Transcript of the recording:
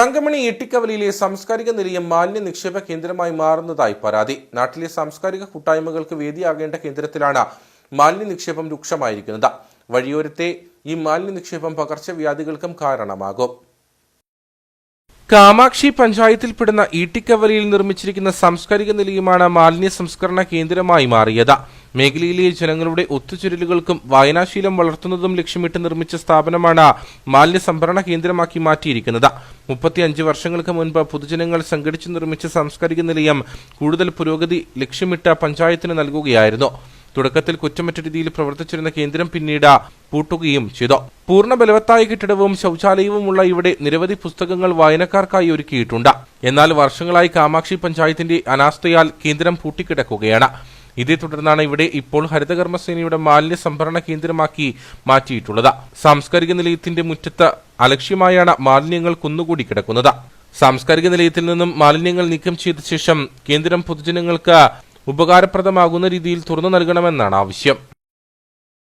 തങ്കമണി ഇട്ടിക്കവലിയിലെ സാംസ്കാരിക നിലയം മാലിന്യ നിക്ഷേപ കേന്ദ്രമായി മാറുന്നതായി പരാതി. നാട്ടിലെ സാംസ്കാരിക കൂട്ടായ്മകൾക്ക് വേദിയാകേണ്ട കേന്ദ്രത്തിലാണ് മാലിന്യ നിക്ഷേപം രൂക്ഷമായിരിക്കുന്നത്. വഴിയോരത്തെ ഈ മാലിന്യ നിക്ഷേപം പകർച്ചവ്യാധികൾക്കും കാരണമാകും. കാമാക്ഷി പഞ്ചായത്തിൽപ്പെടുന്ന ഈട്ടിക്കവലിയിൽ നിർമ്മിച്ചിരിക്കുന്ന സാംസ്കാരിക നിലയമാണ് മാലിന്യ സംസ്കരണ കേന്ദ്രമായി മാറിയത്. മേഖലയിലെ ജനങ്ങളുടെ ഒത്തുചേരലുകൾക്കും വായനാശീലം വളർത്തുന്നതും ലക്ഷ്യമിട്ട് നിർമ്മിച്ച സ്ഥാപനമാണ് മാലിന്യ സംഭരണ കേന്ദ്രമാക്കി മാറ്റിയിരിക്കുന്നത്. മുപ്പത്തിയഞ്ച് വർഷങ്ങൾക്ക് മുൻപ് പൊതുജനങ്ങൾ സംഘടിച്ചു നിർമ്മിച്ച സാംസ്കാരിക നിലയം കൂടുതൽ പുരോഗതി ലക്ഷ്യമിട്ട പഞ്ചായത്തിന് നൽകുകയായിരുന്നു. തുടക്കത്തിൽ കുറ്റമറ്റ രീതിയിൽ പ്രവർത്തിച്ചിരുന്ന കേന്ദ്രം പിന്നീട് പൂട്ടുകയും ചെയ്തു. പൂർണ ബലവത്തായ കെട്ടിടവും ശൗചാലയവുമുള്ള ഇവിടെ നിരവധി പുസ്തകങ്ങൾ വായനക്കാർക്കായി ഒരുക്കിയിട്ടുണ്ട്. എന്നാൽ വർഷങ്ങളായി കാമാക്ഷി പഞ്ചായത്തിന്റെ അനാസ്ഥയാൽ കേന്ദ്രം പൂട്ടിക്കിടക്കുകയാണ്. ഇതേ തുടർന്നാണ് ഇവിടെ ഇപ്പോൾ ഹരിതകർമ്മസേനയുടെ മാലിന്യ സംഭരണ കേന്ദ്രമാക്കി മാറ്റിയിട്ടുള്ളത്. സാംസ്കാരിക നിലയത്തിന്റെ മുറ്റത്ത് അലക്ഷ്യമായാണ് മാലിന്യങ്ങൾ കുന്നുകൂടി കിടക്കുന്നത്. സാംസ്കാരിക നിലയത്തിൽ നിന്നും മാലിന്യങ്ങൾ നീക്കം ചെയ്ത ശേഷം കേന്ദ്രം പൊതുജനങ്ങൾക്ക് ഉപകാരപ്രദമാകുന്ന രീതിയിൽ തുറന്നു നൽകണമെന്നാണ് ആവശ്യം.